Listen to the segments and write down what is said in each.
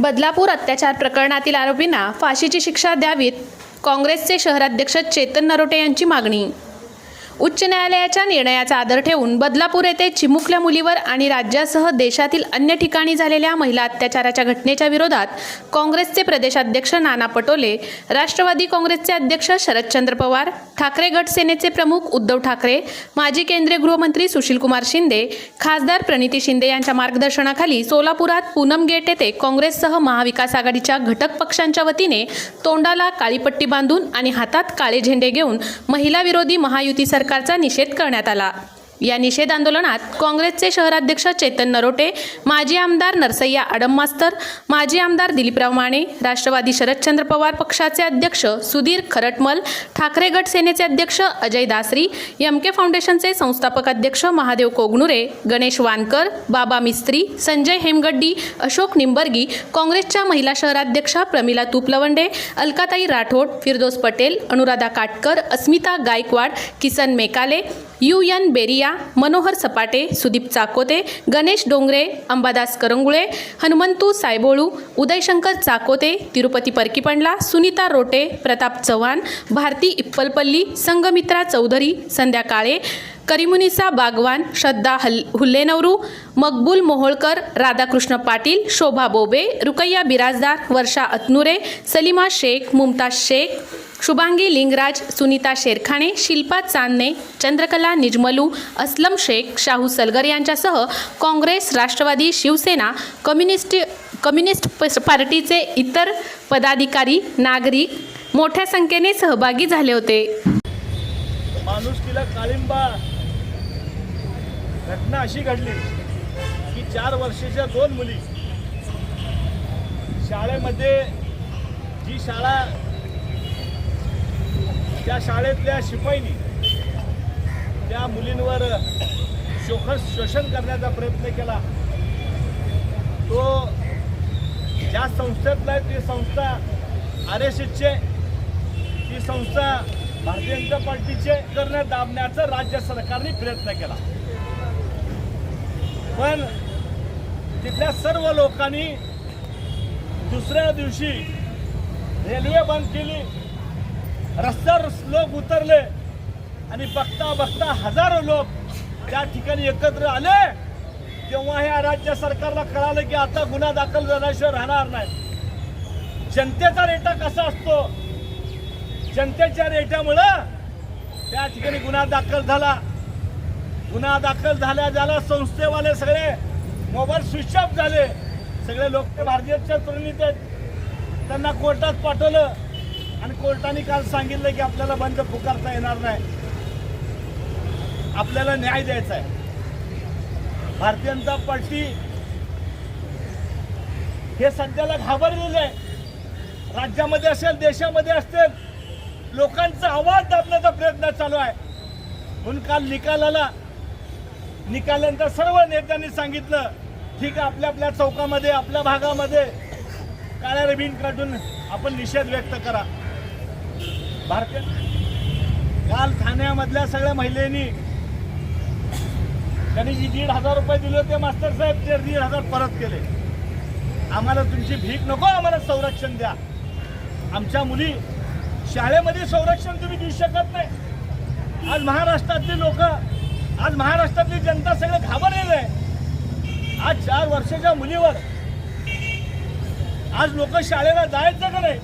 बदलापूर अत्याचार प्रकरणातील आरोपींना फाशीची शिक्षा द्यावीत काँग्रेसचे शहराध्यक्ष चेतन नरोटे यांची मागणी. उच्च न्यायालयाच्या निर्णयाचा आदर ठेवून बदलापूर येथे चिमुकल्या मुलीवर आणि राज्यासह देशातील अन्य ठिकाणी झालेल्या महिला अत्याचाराच्या घटनेच्या विरोधात काँग्रेसचे प्रदेशाध्यक्ष नाना पटोले राष्ट्रवादी काँग्रेसचे अध्यक्ष शरदचंद्र पवार ठाकरे गट सेनेचे प्रमुख उद्धव ठाकरे माजी केंद्रीय गृहमंत्री सुशीलकुमार शिंदे खासदार प्रणिती शिंदे यांच्या मार्गदर्शनाखाली सोलापुरात पूनम गेट येथे काँग्रेससह महाविकास आघाडीच्या घटक पक्षांच्या वतीने तोंडाला काळीपट्टी बांधून आणि हातात काळे झेंडे घेऊन महिला विरोधी महायुती सरकारचा निषेध करण्यात आला. या निषेध आंदोलनात काँग्रेसचे शहराध्यक्ष चेतन नरोटे माजी आमदार नरसय्या आडम मास्तर माजी आमदार दिलीपराव माने राष्ट्रवादी शरदचंद्र पवार पक्षाचे अध्यक्ष सुधीर खरटमल ठाकरे गट सेनेचे अध्यक्ष अजय दासरी एम के फाउंडेशनचे संस्थापक अध्यक्ष महादेव कोगनुरे गणेश वानकर बाबा मिस्त्री संजय हेमगड्डी अशोक निंबर्गी काँग्रेसच्या महिला शहराध्यक्षा प्रमिला तुपलवंडे अलकाताई राठोड फिरदोस पटेल अनुराधा काटकर अस्मिता गायकवाड किसन मेकाले यू एन बेरिया मनोहर सपाटे सुदीप चाकोते गणेश डोंगरे अंबादास करंगुळे हनुमंतू सायबोळू उदयशंकर चाकोते तिरुपती परकीपंडला सुनीता रोटे प्रताप चव्हाण भारती इप्पलपल्ली संगमित्रा चौधरी संध्या काळे करिमुनिसा बागवान श्रद्धा हल हुल्लेनवरू मकबूल मोहोळकर राधाकृष्ण पाटील शोभा बोबे रुकैया बिराजदार वर्षा अतनुरे सलीमा शेख मुमताज शेख शुभांगी लिंगराज सुनीता शेरखाणे शिल्पा चांदणे चंद्रकला निजमलू असलम शेख शाहू सलगर यांच्यासह Congress Rashtravadi Shivsena communist communist प- पार्टीचे इतर पदाधिकारी नागरिक मोठ्या संख्येने सहभागी झाले होते. माणुसकीला कालिंबा घटना अशी घडली की चार वर्षाच्या दोन मुली शाळेमध्ये जी शाळा त्या शाळेतल्या शिपाईनी त्या मुलींवर शोषण शोषण करण्याचा प्रयत्न केला. तो ज्या संस्थेतला आहे ती संस्था आर एस एसचे ती संस्था भारतीय जनता पार्टीचे करण्यात दाबण्याचा राज्य सरकारने प्रयत्न केला. पण तिथल्या सर्व लोकांनी दुसऱ्या दिवशी रेल्वे बंद केली. रस्त्यावर लोक उतरले आणि बघता बघता हजारो लोक त्या ठिकाणी एकत्र आले. तेव्हा ह्या राज्य सरकारला कळालं की आता गुन्हा दाखल झाल्याशिवाय राहणार नाही. जनतेचा रेटा कसा असतो? जनतेच्या रेट्यामुळं त्या ठिकाणी गुन्हा दाखल झाला. गुन्हा दाखल झाल्या झाला संस्थेवाले सगळे मोबाईल स्विच ऑफ झाले. सगळे लोक ते भारतीयच्या तरुणीत आहेत. त्यांना कोर्टात पाठवलं. आणि कोर्टाने काल सांगितलं की आपल्याला बंद पुकारता येणार नाही. आपल्याला न्याय द्यायचा आहे. भारतीय जनता पार्टी हे सध्याला घाबरलेलं आहे. राज्यामध्ये असेल देशामध्ये असतील लोकांचा आवाज दाबण्याचा प्रयत्न चालू आहे. म्हणून काल निकालाला निकालानंतर सर्व नेत्यांनी सांगितलं ठीक आहे आपल्या आपल्या चौकामध्ये आपल्या भागामध्ये काळ्या रबीन काढून आपण निषेध व्यक्त करा. भारतीय काल ठाण्यामधल्या सगळ्या महिलेनी त्यांनी जी दीड हजार रुपये दिले होते मास्टर साहेब ते दीड हजार परत केले. आम्हाला तुमची भीक नको आम्हाला संरक्षण द्या. आमच्या मुली शाळेमध्ये संरक्षण तुम्ही देऊ शकत नाही. आज महाराष्ट्रातली लोक आज महाराष्ट्रातली जनता सगळं घाबरलेलं आहे. आज चार वर्षाच्या मुलीवर आज लोक शाळेला जायचं का नाही?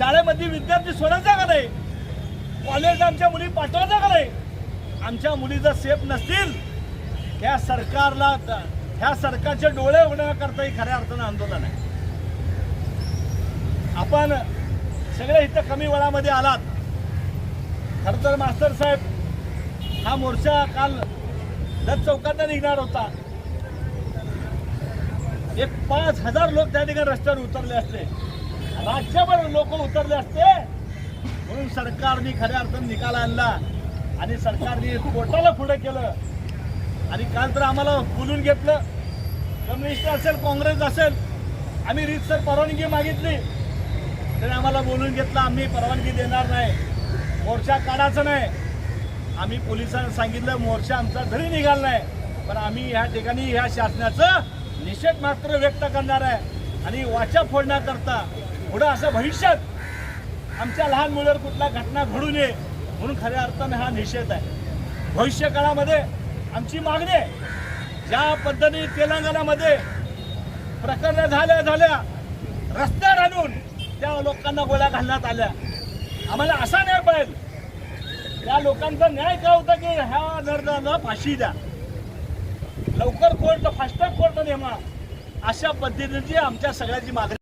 शाळेमध्ये विद्यार्थी सोडायचा का नाही. कॉलेजला आमच्या मुली पाठवायचा का नाही. आमच्या मुली जर सेफ नसतील ह्या सरकारला ह्या सरकारचे डोळे उघडण्याकरता ही खऱ्या अर्थानं आंदोलन आहे. आपण सगळे इथं कमी वेळामध्ये आलात. खरं तर मास्टर साहेब हा मोर्चा काल दत्त चौकात निघणार होता. एक पाच हजार लोक त्या ठिकाणी रस्त्यावर उतरले असते. राज्यभर लोक उतरले असते. म्हणून सरकारने खऱ्या अर्थानं निकाल आणला आणि सरकारने कोर्टाला पुढे केलं. आणि काल तर आम्हाला बोलून घेतलं. कम्युनिस्ट असेल काँग्रेस असेल आम्ही रीतसर परवानगी मागितली. तरी आम्हाला बोलून घेतलं आम्ही परवानगी देणार नाही. मोर्चा काढायचा नाही. आम्ही पोलिसांना सांगितलं मोर्चा आमचा घरी निघाला नाही. पण आम्ही ह्या ठिकाणी ह्या शासनाचं निषेध मात्र व्यक्त करणार आहे. आणि वाचा फोडण्याकरता पुढं असं भविष्यात आमच्या लहान मुलावर कुठला घटना घडू नये म्हणून खऱ्या अर्थानं हा निषेध आहे. भविष्य काळामध्ये आमची मागणी आहे. ज्या पद्धतीने तेलंगणामध्ये प्रकरण झाल्या झाल्या रस्त्यावर आणून त्या लोकांना गोळ्या घालण्यात आल्या. आम्हाला असा न्याय पाहिजे त्या लोकांचा न्याय काय होता की ह्या निर्णयाला फाशी द्या. लवकर कोर्ट फास्ट ट्रॅक कोर्ट नेमा. अशा पद्धतीची आमच्या सगळ्याची मागणी